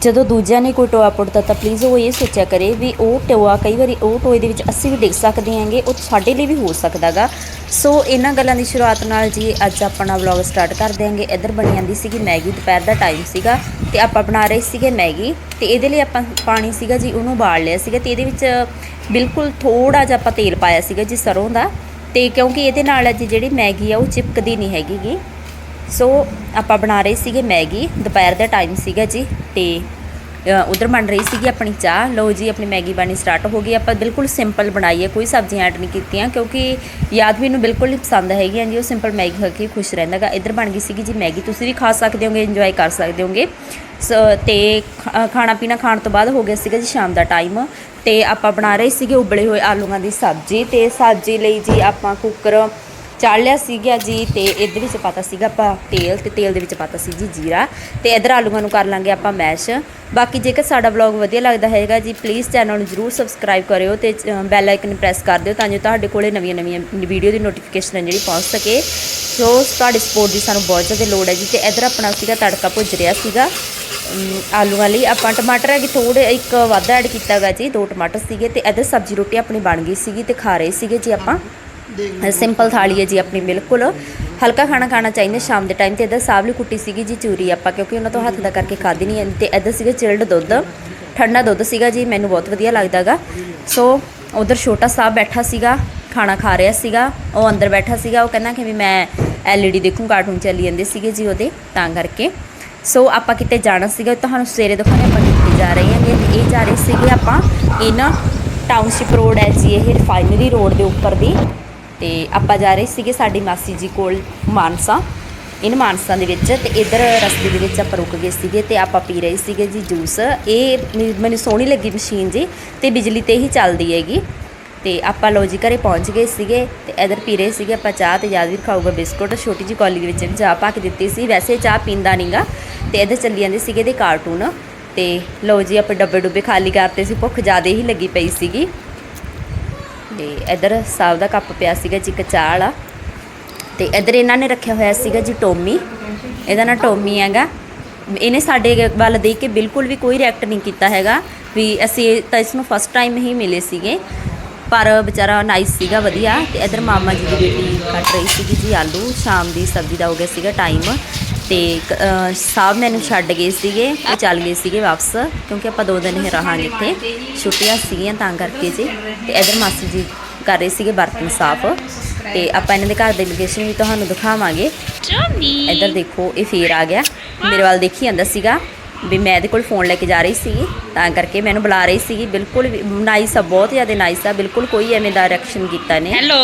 ਜਦੋਂ ਦੂਜਿਆਂ ਨੇ ਕੋਈ ਟੋਆ ਪੁੱਟਦਾ ਤਾਂ ਪਲੀਜ਼ ਉਹ ਇਹ ਸੋਚਿਆ ਕਰੇ ਵੀ ਉਹ ਟੋਆ ਕਈ ਵਾਰੀ ਉਹ ਟੋਏ ਦੇ ਵਿੱਚ ਅਸੀਂ ਵੀ ਡਿੱਗ ਸਕਦੇ ਹਾਂਗੇ, ਉਹ ਸਾਡੇ ਲਈ ਵੀ ਹੋ ਸਕਦਾਗਾ। ਸੋ ਇਹਨਾਂ ਗੱਲਾਂ ਦੀ ਸ਼ੁਰੂਆਤ ਨਾਲ ਜੀ ਅੱਜ ਆਪਣਾ ਵਲੌਗ ਸਟਾਰਟ ਕਰ ਦਿਆਂਗੇ। ਇੱਧਰ ਬਣੀ ਜਾਂਦੀ ਸੀਗੀ ਮੈਗੀ, ਦੁਪਹਿਰ ਦਾ ਟਾਈਮ ਸੀਗਾ ਤੇ ਆਪਾਂ ਬਣਾ ਰਹੇ ਸੀਗੇ ਮੈਗੀ ਤੇ ਇਹਦੇ ਲਈ ਆਪਾਂ ਪਾਣੀ ਸੀਗਾ ਜੀ ਉਹਨੂੰ ਉਬਾਲ ਲਿਆ ਸੀਗਾ ਤੇ ਇਹਦੇ ਵਿੱਚ ਬਿਲਕੁਲ ਥੋੜਾ ਜਿਹਾ ਆਪਾਂ ਤੇਲ ਪਾਇਆ ਸੀਗਾ ਜੀ ਸਰੋਂ ਦਾ ਤੇ ਕਿਉਂਕਿ ਇਹਦੇ ਨਾਲ ਜੀ ਜਿਹੜੀ ਮੈਗੀ ਆ ਉਹ ਚਿਪਕਦੀ ਨਹੀਂ ਹੈਗੀਗੀ। ਸੋ ਆਪਾਂ ਬਣਾ ਰਹੇ ਸੀਗੇ ਮੈਗੀ, ਦੁਪਹਿਰ ਦਾ ਟਾਈਮ ਸੀਗਾ ਜੀ, ਤੇ ਉਧਰ ਬਣ ਰਹੀ ਸੀਗੀ ਆਪਣੀ ਚਾਹ। ਲਓ ਜੀ, ਆਪਣੀ ਮੈਗੀ ਬਣਨੀ ਸਟਾਰਟ ਹੋ ਗਈ। ਆਪਾਂ ਬਿਲਕੁਲ ਸਿੰਪਲ ਬਣਾਈ ਹੈ, ਕੋਈ ਸਬਜ਼ੀਆਂ ਐਡ ਨਹੀਂ ਕੀਤੀਆਂ, ਕਿਉਂਕਿ ਯਾਦਵੀਰ ਨੂੰ ਬਿਲਕੁਲ ਨਹੀਂ ਪਸੰਦ ਹੈਗੀਆਂ ਜੀ ਉਹ ਸਿੰਪਲ ਮੈਗੀ ਖਾ ਕੇ ਖੁਸ਼ ਰਹਿੰਦਾਗਾ ਇੱਧਰ ਬਣ ਗਈ ਸੀਗੀ ਜੀ ਮੈਗੀ, ਤੁਸੀਂ ਵੀ ਖਾ ਸਕਦੇ ਹੋਗੇ ਇੰਜੋਏ ਕਰ ਸਕਦੇ ਹੋਗੇ। ਸੋ ਤੇ ਖਾ- ਖਾਣਾ ਪੀਣਾ ਖਾਣ ਤੋਂ ਬਾਅਦ ਹੋ ਗਿਆ ਸੀਗਾ ਜੀ ਸ਼ਾਮ ਦਾ ਟਾਈਮ ਤੇ ਆਪਾਂ ਬਣਾ ਰਹੇ ਸੀਗੇ ਉਬਲੇ ਹੋਏ ਆਲੂਆਂ ਦੀ ਸਬਜ਼ੀ। ਤੇ ਸਬਜ਼ੀ ਲਈ ਜੀ ਆਪਾਂ ਕੁੱਕਰ ਚਾੜ ਲਿਆ ਸੀਗਾ ਜੀ ਤੇ ਇਹਦੇ ਵਿੱਚ ਪਾਤਾ ਸੀਗਾ ਆਪਾਂ ਤੇਲ ਤੇ ਤੇਲ ਦੇ ਵਿੱਚ ਪਾਤਾ ਸੀ ਜੀ ਜੀਰਾ ਤੇ ਇਧਰ ਆਲੂਆਂ ਨੂੰ ਕਰ ਲਾਂਗੇ ਆਪਾਂ ਮੈਸ਼। ਬਾਕੀ ਜੇਕਰ ਸਾਡਾ ਵਲੌਗ ਵਧੀਆ ਲੱਗਦਾ ਹੈਗਾ ਜੀ ਪਲੀਜ਼ ਚੈਨਲ ਨੂੰ ਜਰੂਰ ਸਬਸਕ੍ਰਾਈਬ ਕਰਿਓ ਤੇ ਬੈਲ ਆਈਕਨ ਪ੍ਰੈਸ ਕਰ ਦਿਓ ਤਾਂ ਜੋ ਤੁਹਾਡੇ ਕੋਲੇ ਨਵੀਆਂ ਨਵੀਆਂ ਵੀਡੀਓ ਦੀ ਨੋਟੀਫਿਕੇਸ਼ਨ ਹੈ ਜਿਹੜੀ ਪਹੁੰਚ ਸਕੇ। ਸੋ, ਤੁਹਾਡੀ ਸਪੋਰਟ ਦੀ ਸਾਨੂੰ ਬਹੁਤ ਜ਼ਿਆਦਾ ਲੋੜ ਹੈ ਜੀ ਤੇ ਇਧਰ ਆਪਣਾ ਸੀਗਾ ਤੜਕਾ ਭੁੱਜ ਰਿਹਾ ਸੀਗਾ। ਆਲੂਆਂ ਲਈ ਆਪਾਂ ਟਮਾਟਰ ਹੈਗੇ ਥੋੜੇ ਇੱਕ ਵਾਧਾ ਐਡ ਕੀਤਾ ਕੀਤਾਗਾ ਜੀ, ਦੋ ਟਮਾਟਰ ਸੀਗੇ ਤੇ ਇਧਰ ਸਬਜ਼ੀ ਰੋਟੀ ਆਪਣੀ ਬਣ ਗਈ ਸੀਗੀ ਤੇ ਖਾ ਰਹੇ ਸੀਗੇ ਜੀ ਆਪਾਂ। ਸਿੰਪਲ ਥਾਲੀ ਹੈ ਜੀ ਆਪਣੀ, ਬਿਲਕੁਲ। ਹਲਕਾ ਖਾਣਾ ਖਾਣਾ ਚਾਹੀਦਾ ਸ਼ਾਮ ਦੇ ਟਾਈਮ ਤੇ। ਇਧਰ ਸਾਵਲੀ ਕੁੱਟੀ ਸੀਗੀ ਜੀ ਚੂਰੀ ਆਪਾਂ, ਕਿਉਂਕਿ ਉਹਨਾਂ ਤੋਂ ਹੱਥ ਦਾ ਕਰਕੇ ਖਾਦੀ ਨਹੀਂ ਜਾਂਦੀ। ਤੇ ਇਧਰ ਸੀਗਾ ਚਿਲਡ ਦੁੱਧ। ਠੰਡਾ ਦੁੱਧ ਸੀਗਾ ਜੀ, ਮੈਨੂੰ ਬਹੁਤ ਵਧੀਆ ਲੱਗਦਾਗਾ। ਸੋ ਉਧਰ ਛੋਟਾ ਸਾਹਿਬ ਬੈਠਾ ਸੀਗਾ, ਖਾਣਾ ਖਾ ਰਿਹਾ ਸੀਗਾ। ਉਹ ਅੰਦਰ ਬੈਠਾ ਸੀਗਾ, ਉਹ ਕਹਿੰਦਾ ਕਿ ਵੀ ਮੈਂ ਐਲਈਡੀ ਦੇਖੂੰ ਕਾਰਟੂਨ ਚੱਲੀ ਜਾਂਦੇ ਸੀਗੇ ਜੀ ਉਹਦੇ, ਤਾਂ ਕਰਕੇ। ਸੋ ਆਪਾਂ ਕਿਤੇ ਜਾਣਾ ਸੀਗਾ, ਤੁਹਾਨੂੰ ਸਵੇਰੇ ਦਿਖਾਉਣੇ ਆਪਾਂ ਕਿੱਥੇ ਜਾ ਰਹੇ ਹਾਂਗੇ। ਤੇ ਇਹ ਜਾ ਰਹੇ ਸੀਗੇ ਆਪਾਂ ਇਹਨਾਂ ਟਾਊਨਸ਼ਿਪ ਰੋਡ ਹੈ ਜੀ, ਇਹ ਰਿਫਾਈਨਰੀ ਰੋਡ ਦੇ ਉੱਪਰ ਦੀ। ਤੇ ਆਪਾਂ ਜਾ ਰਹੇ ਸੀਗੇ ਸਾਡੀ ਮਾਸੀ ਜੀ ਕੋਲ ਮਾਨਸਾ, ਇਨ ਮਾਨਸਾ ਦੇ ਵਿੱਚ ਤੇ ਇਧਰ ਰਸਤੇ ਦੇ ਵਿੱਚ ਆਪਾਂ ਰੁਕ ਗਏ ਸੀਗੇ ਤੇ ਆਪਾਂ ਪੀ ਰਹੇ ਸੀਗੇ ਜੀ ਜੂਸ। ਇਹ ਮੈਨੂੰ- ਸੋਹਣੀ ਲੱਗੀ ਮਸ਼ੀਨ ਜੀ ਤੇ ਬਿਜਲੀ ਤੇ ਹੀ ਚੱਲਦੀ ਹੈਗੀ। ਤੇ ਆਪਾਂ ਲੋ ਜੀ ਘਰੇ ਪਹੁੰਚ ਗਏ ਸੀਗੇ ਤੇ ਇਧਰ ਪੀ ਰਹੇ ਸੀਗੇ ਆਪਾਂ ਚਾਹ ਤੇ ਯਾਦਵੀਰ ਖਾਊਗਾ ਬਿਸਕੁਟ। ਛੋਟੀ ਜੀ ਕੌਲੀ ਦੇ ਵਿੱਚ ਇਹਨੂੰ ਚਾਹ ਪਾ ਕੇ ਦਿੱਤੀ ਸੀ। ਵੈਸੇ ਚਾਹ ਪੀਂਦਾ ਨਹੀਂਗਾ ਤੇ ਇਧਰ ਚੱਲੀ ਜਾਂਦੇ ਸੀਗੇ ਦੇ ਕਾਰਟੂਨ ਤੇ ਲੋ ਜੀ ਆਪਾਂ ਡੱਬੇ ਡੁੱਬੇ ਖਾਲੀ ਕਰਤੇ ਸੀ, ਭੁੱਖ ਜ਼ਿਆਦਾ ਹੀ ਲੱਗੀ ਪਈ ਸੀਗੀ। ਤੇ ਇਧਰ ਸਾਬ ਦਾ ਕੱਪ ਪਿਆ ਸੀਗਾ ਜੀ ਇੱਕ ਚਾਹ ਵਾਲਾ। ਤੇ ਇਧਰ ਇਹਨਾਂ ਨੇ ਰੱਖਿਆ ਹੋਇਆ ਸੀਗਾ ਜੀ ਟੋਮੀ। ਇਹਦਾ ਨਾਂ ਟੋਮੀ ਹੈਗਾ। ਇਹਨੇ ਸਾਡੇ ਵੱਲ ਦੇਖ ਕੇ ਬਿਲਕੁਲ ਵੀ ਕੋਈ ਰਿਐਕਟ ਨਹੀਂ ਕੀਤਾ ਹੈਗਾ ਵੀ ਅਸੀਂ ਤਾਂ ਇਸ ਨੂੰ ਫਸਟ ਟਾਈਮ ਹੀ ਮਿਲੇ ਸੀਗੇ। ਪਰ ਵਿਚਾਰਾ ਨਾਈਸ ਸੀਗਾ, ਵਧੀਆ। ਤੇ ਇਧਰ ਮਾਮਾ ਜੀ ਦੀ ਬੇਟੀ ਕੱਟ ਰਹੀ ਸੀਗੀ ਜੀ ਆਲੂ। ਸ਼ਾਮ ਦੀ ਸਬਜ਼ੀ ਦਾ ਹੋ ਗਿਆ ਸੀਗਾ ਟਾਈਮ ਤੇ ਸਾਹਿਬ ਮੈਨੂੰ ਛੱਡ ਗਏ ਸੀਗੇ ਉਹ ਚੱਲ ਗਏ ਸੀਗੇ ਵਾਪਸ ਕਿਉਂਕਿ ਆਪਾਂ ਦੋ ਦਿਨ ਹੀ ਰਹਾਂਗੇ ਇੱਥੇ। ਛੁੱਟੀਆਂ ਸੀਗੀਆਂ ਤਾਂ ਕਰਕੇ ਜੀ। ਤੇ ਇਧਰ ਮਾਸੀ ਜੀ ਕਰ ਰਹੇ ਸੀਗੇ ਬਰਤਨ ਸਾਫ਼। ਤੇ ਆਪਾਂ ਇਹਨਾਂ ਦੇ ਘਰ ਦੀ ਲੋਕੇਸ਼ਨ ਵੀ ਤੁਹਾਨੂੰ ਦਿਖਾਵਾਂਗੇ। ਇੱਧਰ ਦੇਖੋ ਇਹ ਫੇਰ ਆ ਗਿਆ। ਮੇਰੇ ਵੱਲ ਦੇਖੀ ਜਾਂਦਾ ਸੀਗਾ ਵੀ ਮੈਂ ਇਹਦੇ ਕੋਲ ਫੋਨ ਲੈ ਕੇ ਜਾ ਰਹੀ ਸੀ ਤਾਂ ਕਰਕੇ ਮੈਨੂੰ ਬੁਲਾ ਰਹੀ ਸੀਗੀ। ਬਿਲਕੁਲ ਨਾਈਸ ਆ ਬਹੁਤ ਜ਼ਿਆਦਾ ਨਾਈਸ ਆ। ਬਿਲਕੁਲ ਕੋਈ ਐਵੇਂ ਦਾ ਰਿਐਕਸ਼ਨ ਕੀਤਾ ਨੇ ਹੈਲੋ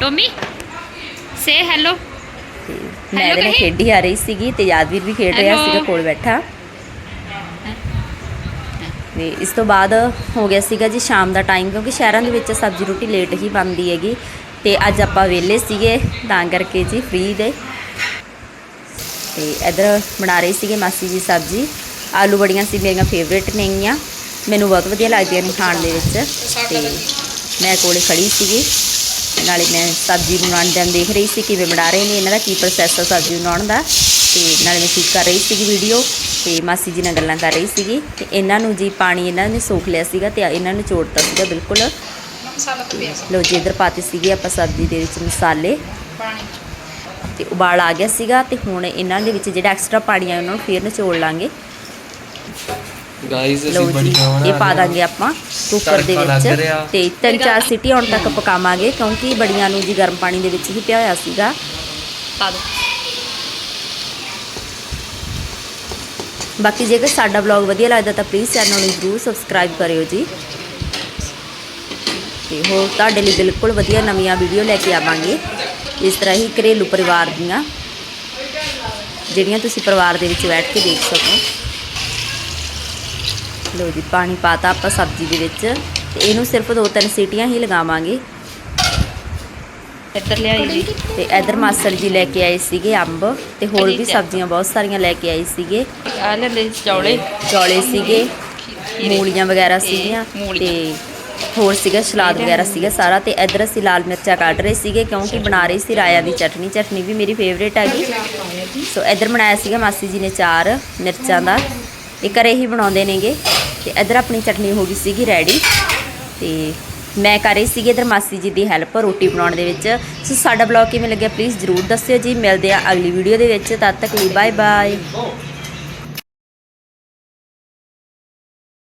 ਟੋਮੀ ਸੇ ਹੈਲੋ ਮੈਂ ਇਹਦੇ ਨਾਲ। ਖੇਡੀ ਆ ਰਹੀ ਸੀਗੀ ਤੇ ਯਾਦਵੀਰ ਵੀ ਖੇਡ ਰਿਹਾ. ਸੀਗਾ ਕੋਲ ਬੈਠਾ। ਤੇ ਇਸ ਤੋਂ ਬਾਅਦ ਹੋ ਗਿਆ ਸੀਗਾ ਜੀ ਸ਼ਾਮ ਦਾ ਟਾਈਮ ਕਿਉਂਕਿ ਸ਼ਹਿਰਾਂ ਦੇ ਵਿੱਚ ਸਬਜ਼ੀ ਰੋਟੀ ਲੇਟ ਹੀ ਬਣਦੀ ਹੈਗੀ। ਤੇ ਅੱਜ ਆਪਾਂ ਵਿਹਲੇ ਸੀਗੇ ਤਾਂ ਕਰਕੇ ਜੀ ਫ੍ਰੀ ਦੇ। ਤੇ ਇਧਰ ਬਣਾ ਰਹੇ ਸੀਗੇ ਮਾਸੀ ਜੀ ਸਬਜ਼ੀ। ਆਲੂ ਬੜੀਆਂ ਸੀ ਮੇਰੀਆਂ ਫੇਵਰੇਟ ਨੇਗੀਆਂ ਮੈਨੂੰ ਬਹੁਤ ਵਧੀਆ ਲੱਗਦੀਆਂ ਨੇ ਖਾਣ ਦੇ ਵਿੱਚ। ਤੇ ਮੈਂ ਕੋਲੇ ਖੜੀ ਸੀਗੀ। ਨਾਲੇ ਮੈਂ ਸਬਜ਼ੀ ਬਣਾਉਣ ਦਾ ਦੇਖ ਰਹੀ ਸੀ ਕਿਵੇਂ ਬਣਾ ਰਹੇ ਨੇ ਇਹਨਾਂ ਦਾ ਕੀ ਪ੍ਰੋਸੈਸ ਆ ਸਬਜ਼ੀ ਬਣਾਉਣ ਦਾ। ਤੇ ਨਾਲੇ ਮੈਂ ਸ਼ੂਟ ਕਰ ਰਹੀ ਸੀਗੀ ਵੀਡੀਓ ਤੇ ਮਾਸੀ ਜੀ ਨਾਲ ਗੱਲਾਂ ਕਰ ਰਹੀ ਸੀਗੀ। ਤੇ ਇਹਨਾਂ ਨੂੰ ਜੀ ਪਾਣੀ ਇਹਨਾਂ ਨੇ ਸੋਖ ਲਿਆ ਸੀਗਾ ਤੇ ਇਹਨਾਂ ਨੇ ਚੋੜਤਾ ਸੀਗਾ ਬਿਲਕੁਲ। ਲੋ ਜੀ ਇੱਧਰ ਪਾਤੇ ਸੀਗੇ ਆਪਾਂ ਸਬਜ਼ੀ ਦੇ ਵਿੱਚ ਮਸਾਲੇ। ਤੇ ਉਬਾਲ ਆ ਗਿਆ ਸੀਗਾ ਤੇ ਹੁਣ ਇਹਨਾਂ ਦੇ ਵਿੱਚ ਜਿਹੜਾ ਐਕਸਟਰਾ ਪਾਣੀ ਆ ਉਹਨਾਂ ਨੂੰ ਫੇਰ ਨਿਚੋੜ ਲਾਂਗੇ। ਗਾਈਸ ਲਓ ਅਸੀਂ ਜੀ ਬੜੀਆਂ ਬਣਾ ਇਹ ਪਾ। ਦਾਂਗੇ ਆਪਾਂ ਕੁੱਕਰ ਦੇ ਤੜਕਾ ਲੱਗ ਵਿੱਚ ਰਿਹਾ। ਤੇ ਤਿੰਨ ਚਾਰ ਸੀਟੀ ਆਉਣ ਤੱਕ ਪਕਾਵਾਂਗੇ ਕਿਉਂਕਿ ਬੜੀਆਂ ਨੂੰ ਜੀ ਗਰਮ ਪਾਣੀ ਦੇ ਵਿੱਚ ਹੀ ਪਿਆ ਹੋਇਆ ਸੀਗਾ। ਪਾ ਦੋ। ਬਾਕੀ ਜੇਕਰ ਸਾਡਾ ਵਲੌਗ ਵਧੀਆ ਲੱਗਦਾ ਤਾਂ ਪਲੀਜ਼ ਚੈਨਲ ਨੂੰ ਜ਼ਰੂਰ ਸਬਸਕ੍ਰਾਈਬ ਕਰਿਓ ਜੀ। ਤੇ ਹੋਰ ਤੁਹਾਡੇ ਲਈ ਬਿਲਕੁਲ ਵਧੀਆ ਨਵੀਆਂ ਵੀਡੀਓ ਲੈ ਕੇ ਆਵਾਂਗੇ। ਇਸ ਤਰ੍ਹਾਂ ਹੀ ਘਰੇਲੂ ਪਰਿਵਾਰ ਦੀਆਂ ਜਿਹੜੀਆਂ ਤੁਸੀਂ ਪਰਿਵਾਰ ਦੇ ਵਿੱਚ ਬੈਠ ਕੇ ਦੇਖ ਸਕੋ। ਲੋ ਜੀ ਪਾਣੀ ਪਾਤਾ ਆਪਾਂ ਸਬਜ਼ੀ ਦੇ ਵਿੱਚ। ਤੇ ਇਹਨੂੰ ਸਿਰਫ ਦੋ ਤਿੰਨ ਸੀਟੀਆਂ ਹੀ ਲਗਾਵਾਂਗੇ। ਇੱਧਰ ਲਿਆਈ ਜੀ। ਤੇ ਇਧਰ ਮਾਸੜ ਜੀ ਲੈ ਕੇ ਆਏ ਸੀਗੇ ਅੰਬ ਤੇ ਹੋਰ ਵੀ ਸਬਜ਼ੀਆਂ ਬਹੁਤ ਸਾਰੀਆਂ ਲੈ ਕੇ ਆਏ ਸੀਗੇ। ਆ ਲੈਂਦੇ ਚੌਲੇ। ਚੌਲੇ ਸੀਗੇ। ਮੂਲੀਆਂ ਵਗੈਰਾ ਸੀਗੀਆਂ। ਤੇ ਹੋਰ ਸੀਗਾ ਸਲਾਦ ਵਗੈਰਾ ਸੀਗਾ ਸਾਰਾ ਤੇ ਇਧਰ ਅਸੀਂ ਲਾਲ ਮਿਰਚਾਂ ਕੱਢ ਰਹੇ ਸੀਗੇ ਕਿਉਂਕਿ ਬਣਾ ਰਹੇ ਸੀ ਰਾਇਆ ਦੀ ਚਟਨੀ। ਚਟਨੀ ਵੀ ਮੇਰੀ ਫੇਵਰੇਟ ਹੈਗੀ ਸੋ ਇਧਰ ਬਣਾਇਆ ਸੀਗਾ ਮਾਸੀ ਜੀ ਨੇ ਚਾਰ ਮਿਰਚਾਂ ਦਾ। ਇਹ ਘਰੇ ਹੀ ਬਣਾਉਂਦੇ ਨੇਗੇ। ਤੇ ਇਧਰ ਆਪਣੀ ਚਟਨੀ ਹੋ ਗਈ ਸੀਗੀ ਰੈਡੀ ਤੇ ਮੈਂ ਕਰ ਰਹੀ ਸੀਗੀ ਇਧਰ ਮਾਸੀ ਜੀ ਦੀ ਹੈਲਪ ਰੋਟੀ ਬਣਾਉਣ ਦੇ ਵਿੱਚ। ਸੋ ਸਾਡਾ ਬਲੌਗ ਕਿਵੇਂ ਲੱਗਿਆ ਪਲੀਜ਼ ਜਰੂਰ ਦੱਸਿਓ ਜੀ। ਮਿਲਦੇ ਆ ਅਗਲੀ ਵੀਡੀਓ ਦੇ ਵਿੱਚ। ਤਦ ਤੱਕ ਲਈ ਬਾਏ ਬਾਏ